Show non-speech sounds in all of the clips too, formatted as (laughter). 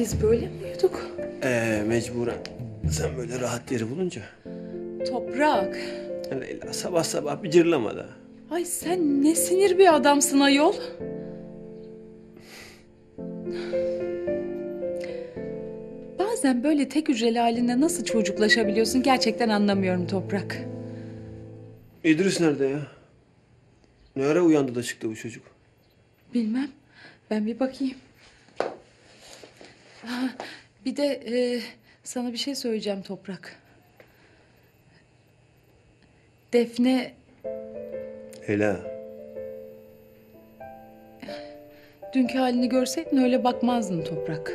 Biz böyle mi uyuduk? Ee, mecburen. Sen böyle rahat yeri bulunca. Toprak. Leyla sabah sabah bir cırlama da. Ay sen ne sinir bir adamsın ayol. Bazen böyle tek hücreli halinde nasıl çocuklaşabiliyorsun gerçekten anlamıyorum Toprak. İdris nerede ya? Ne ara uyandı da çıktı bu çocuk? Bilmem. Ben bir bakayım. (laughs) Bir de e, sana bir şey söyleyeceğim Toprak. Defne Leyla. dünkü halini görseydin öyle bakmazdın Toprak.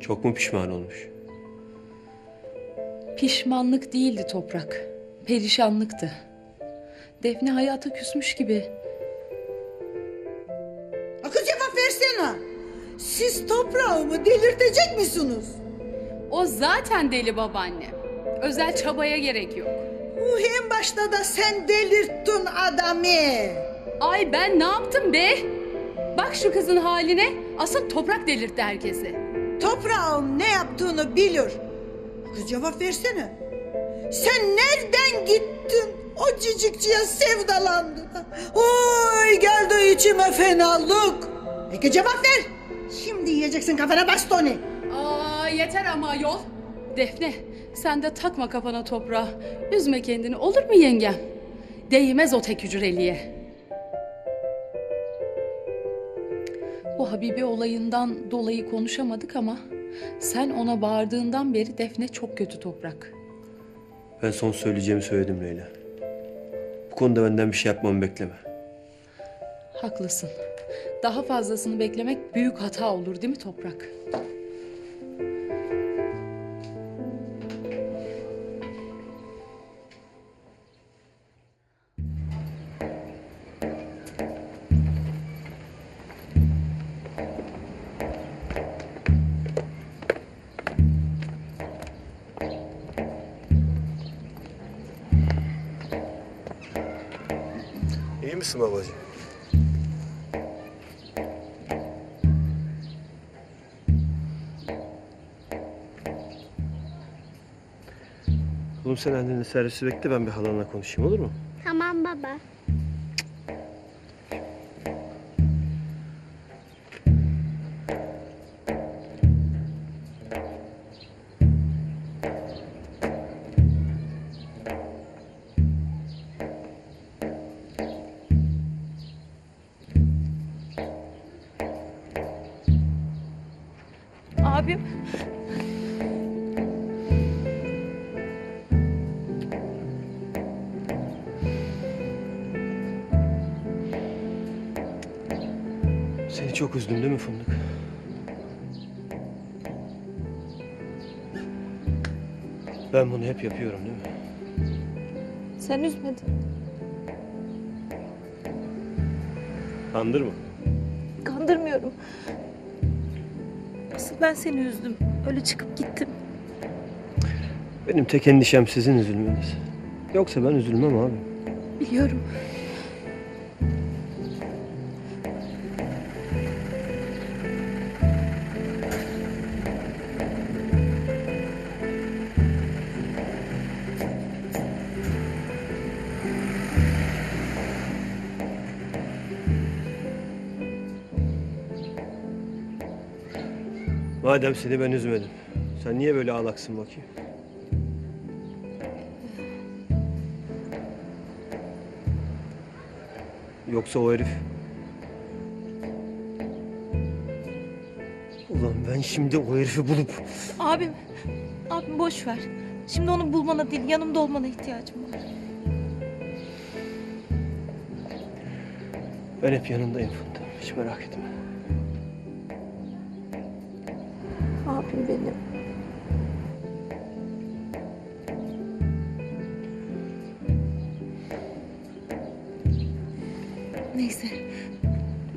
Çok mu pişman olmuş? Pişmanlık değildi Toprak. Perişanlıktı. Defne hayata küsmüş gibi. Siz toprağımı delirtecek misiniz? O zaten deli babaanne. Özel çabaya gerek yok. Uh, en başta da sen delirttin adamı. Ay ben ne yaptım be? Bak şu kızın haline. Asıl toprak delirtti herkesi. Toprağım ne yaptığını bilir. Kız cevap versene. Sen nereden gittin? O cicikçiye sevdalandın. Oy geldi içime fenalık. Peki cevap ver. Yiyeceksin kafana bastonu. Aa yeter ama yol. Defne sen de takma kafana toprağı. Üzme kendini olur mu yengem? Değmez o tek hücreliye. Bu Habibi olayından dolayı konuşamadık ama sen ona bağırdığından beri Defne çok kötü Toprak. Ben son söyleyeceğimi söyledim Leyla. Bu konuda benden bir şey yapmamı bekleme. Haklısın. Daha fazlasını beklemek büyük hata olur değil mi Toprak? İyi misin babacığım? Oğlum sen annenle servisi bekle ben bir halanla konuşayım olur mu? Tamam baba. Abim. Seni çok üzdüm değil mi Fındık? Ben bunu hep yapıyorum değil mi? Sen üzmedin. Kandırma. Kandırmıyorum. Asıl ben seni üzdüm. Öyle çıkıp gittim. Benim tek endişem sizin üzülmeniz. Yoksa ben üzülmem abi. Biliyorum. Madem seni ben üzmedim. Sen niye böyle ağlaksın bakayım? Yoksa o herif... Ulan ben şimdi o herifi bulup... Abim. Abim boş ver. Şimdi onu bulmana değil yanımda olmana ihtiyacım var. Ben hep yanındayım Funda. Hiç merak etme. Abim benim. Neyse.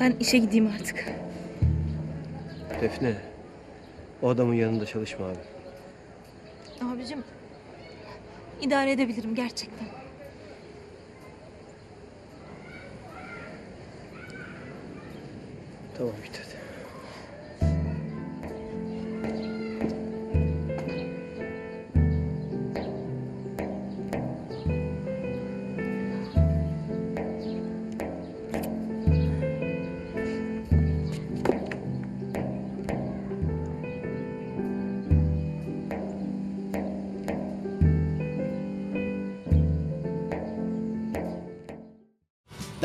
Ben işe gideyim artık. Defne. O adamın yanında çalışma abi. Abicim. idare edebilirim gerçekten. Tamam git hadi.